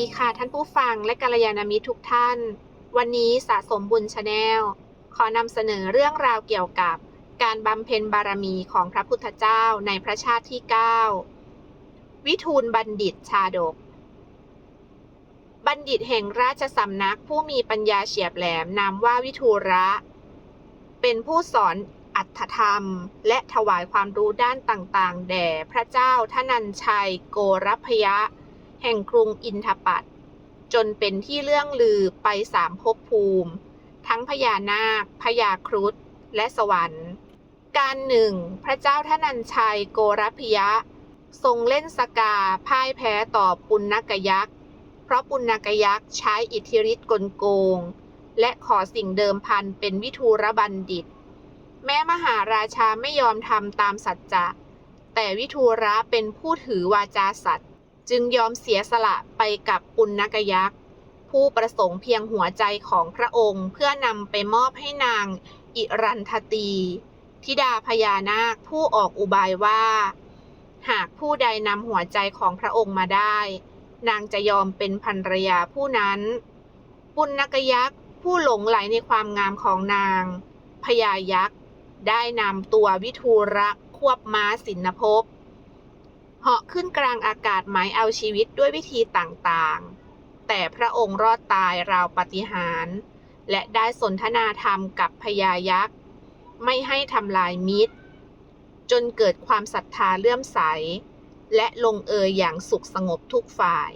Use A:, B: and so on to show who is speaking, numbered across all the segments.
A: ดีค่ะท่านผู้ฟังและกัลยาณมิตรทุกท่าน วันนี้สะสมบุญชาแนลขอนำเสนอเรื่องราวเกี่ยวกับการบำเพ็ญบารมีของพระพุทธเจ้าในพระชาติที่ 9 วิทูลบัณฑิตชาดก บัณฑิตแห่งราชสำนักผู้มีปัญญาเฉียบแหลมนามว่าวิทูระ เป็นผู้สอนอัตถธรรม และถวายความรู้ด้านต่างๆ แด่พระเจ้าทนัญชัยโกรพยะ แห่งกรุงอินทปัตจนเป็นที่เรื่องลือไปสามภพภูมิ ทั้งพญานาคพญาครุฑและสวรรค์ การหนึ่ง พระเจ้าทนัญชัยโกรพยะ ทรงเล่นสกาพ่ายแพ้ต่อปุณณกยักษ์ เพราะปุณณกยักษ์ใช้อิทธิฤทธิ์กลโกง และขอสิ่งเดิมพันเป็นวิทูรบัณฑิต แม้มหาราชาไม่ยอมทำตามสัจจะ แต่วิทูระเป็นผู้ถือวาจาสัตย์ จึงยอมเสียสละไปกับปุณณกยักษ์ ผู้ประสงค์เพียงหัวใจของพระองค์เพื่อนำไปมอบให้นางอิรันทตีธิดาพญานาคผู้ออกอุบายว่า หากผู้ใดนำหัวใจของพระองค์มาได้ นางจะยอมเป็นภรรยาผู้นั้น ปุณณกยักษ์ผู้หลงไหลในความงามของนางพญายักษ์ ได้นำตัววิทูระควบม้าสินภพ เหาะขึ้นกลางอากาศหมายเอาชีวิตด้วยวิธีต่างๆ แต่พระองค์รอดตายราวปฏิหาร และได้สนทนาธรรมกับพญายักษ์ ไม่ให้ทำลายมิตร จนเกิดความศรัทธาเลื่อมใส และลงเอยอย่างสุขสงบทุกฝ่าย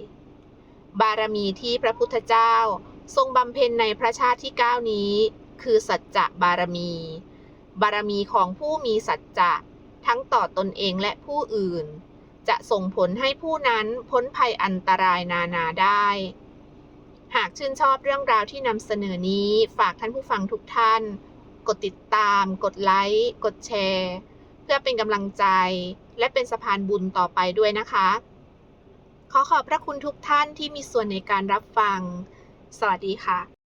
A: บารมีที่พระพุทธเจ้าทรงบำเพ็ญในพระชาติที่ 9 นี้ คือสัจจะบารมี บารมีของผู้มีสัจจะ ทั้งต่อตนเองและผู้อื่น จะส่งผลให้ผู้นั้นพ้นภัยอันตรายนานาได้ หากชื่นชอบเรื่องราวที่นำเสนอนี้ฝากท่านผู้ฟังทุกท่าน กดติดตาม กดไลค์ กดแชร์ เพื่อเป็นกำลังใจ และเป็นสะพานบุญต่อไปด้วยนะคะ ขอขอบพระคุณทุกท่านที่มีส่วนในการรับฟัง สวัสดีค่ะ